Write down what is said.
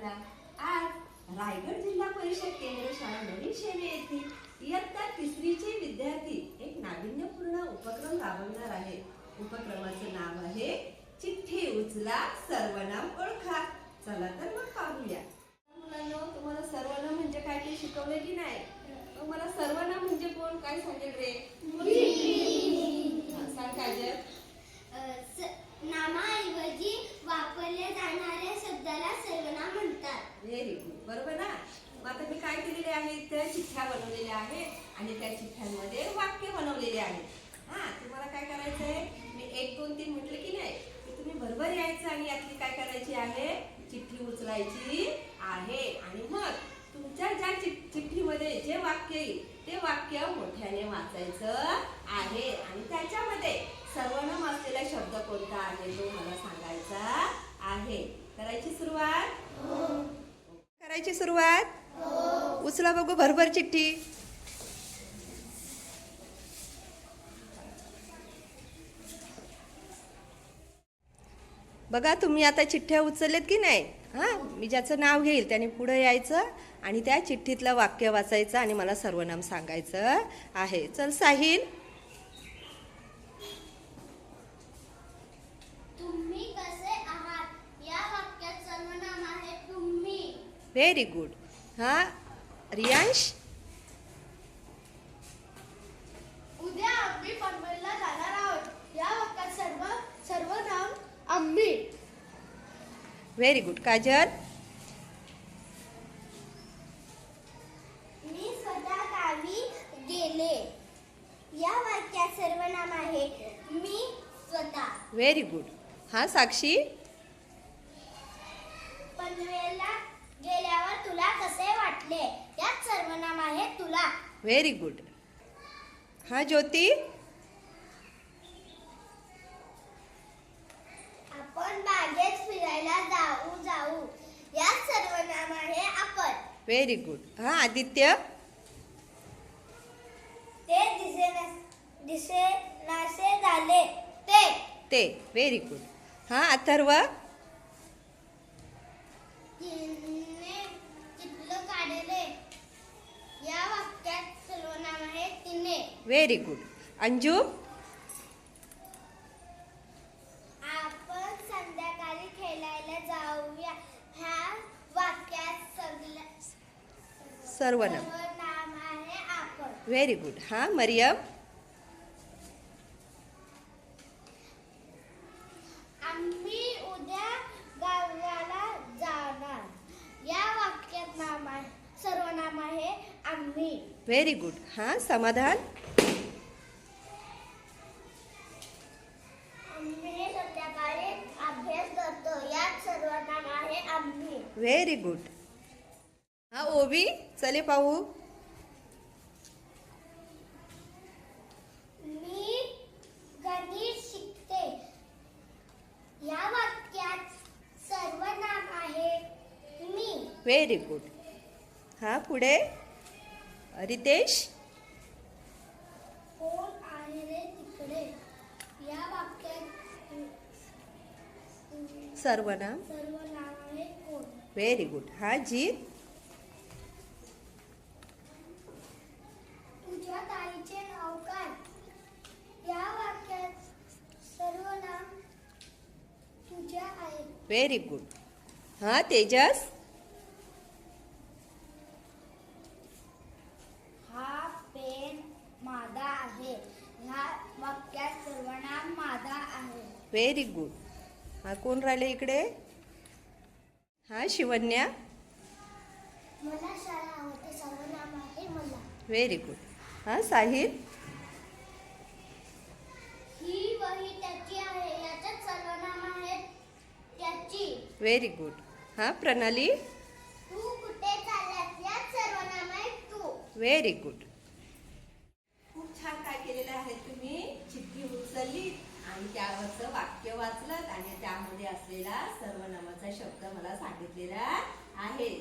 सर्वांना आज रायगड जिल्हा परिषद केंद्र शाळा नवीन शेवे येथील इयत्ता तिसरीचे विद्यार्थी एक नाविन्यपूर्ण उपक्रम राबवणार आहे. उपक्रमाचे नाव आहे चिठ्ठी उचला सर्वनाम ओळखा. चला तर मग पाहूया. मुलांनो तुम्हाला सर्वनाम म्हणजे काय ते शिकवले की नाही? मला सर्वनाम म्हणजे कोण? काय सांगेल रे? सांग स- नामाऐवजी वापरल्या जाणाऱ्या शब्दाला सर्वनाम म्हणतात व्हेरी गुड बरोबर ना मग आता मी काय केलेले आहे त्या चिठ्ठ्या बनवलेल्या आहेत आणि त्या चिठ्ठ्यांमध्ये वाक्य बनवलेले आहेत. हा तुम्हाला काय करायचं आहे? मी एक दोन तीन म्हटलं की नाही की तुम्ही बरोबर यायचं आणि यातली काय करायची आहे? चिठ्ठी उचलायची आहे. आणि मग तुमच्या ज्या चिठ- चिठ्ठीमध्ये जे वाक्य येईल ते वाक्य मोठ्याने वाचायचं आहे. आणि त्याच्यामध्ये सर्वनाम असलेला शब्द कोणता आहे तो मला सांगायचा आहे. करायची सुरुवात? करायची सुरुवात? उचला बघू भरभर चिठ्ठी. बघा तुम्ही आता चिठ्ठ्या उचललेत की नाही? हा? मी ज्याचं नाव घेईल त्याने पुढे यायचं आणि त्या चिठ्ठीतलं वाक्य वाचायचं आणि मला सर्वनाम सांगायचं आहे. चल साहिल. व्हेरी गुड हा? रियांश? उद्या आम्ही पनवेलला जाणार आहोत. या वाक्यात सर्व सर्वनाम आम्ही. Very good Kajal? मी स्वतः गावी गेले. या वाक्यात सर्वनाम आहे. मी स्वतः. व्हेरी गुड हा साक्षी? पनवेलला गेल्यावर तुला कसे वाटले यात सर्वनाम आहे तुला. व्हेरी गुड हा ज्योती. आपण बागेत फिरायला जाऊ जाऊ. यात सर्वनाम आहे आपण. व्हेरी गुड हा आदित्य. ते दिसे दिसे नासे झाले. ते. ते. व्हेरी गुड हा अथर्व. व्हेरी गुड अंजू आपण संध्याकाळी खेळायला जाऊया. ह्या वाक्यात सगळं सर्वनाम. सर्वनाम आहे आपण. व्हेरी गुड हा मरियम आम्ही उद्या गावाला जाणार या वाक्यात नाम आहे सर्वनाम आहे आम्ही व्हेरी गुड हा समाधान व्हेरी गुड हा ओबी चले पाहू मी गणित शिकते या वाक्यात सर्वनाम आहे मी व्हेरी गुड हा पुढे रितेश? कोण आहे रे तिकडे? या वाक्यात सर्वनाम सर्वनाम आहे कोण? व्हेरी गुड हा जीत? तुझ्या ताईचे नाव काय? या वाक्यात सर्वनाम तुझ्या आहे. व्हेरी गुड हा तेजस हा पेन माझा आहे ह्या वाक्यात सर्वनाम माझा आहे व्हेरी गुड हा कोण राहिले इकडे? हा शिवन्या? व्हेरी गुड हा साहिल? ही वही त्याची आहे याच्यात सर्वनाम आहे त्याची. व्हेरी गुड हा प्रणाली? तू कुठे चाललास? यात सर्वनाम आहे तू. व्हेरी गुड आणि त्यावरचं वाक्य वाचलं आणि त्यामध्ये असलेला सर्वनामाचा शब्द मला सांगितलेला आहे.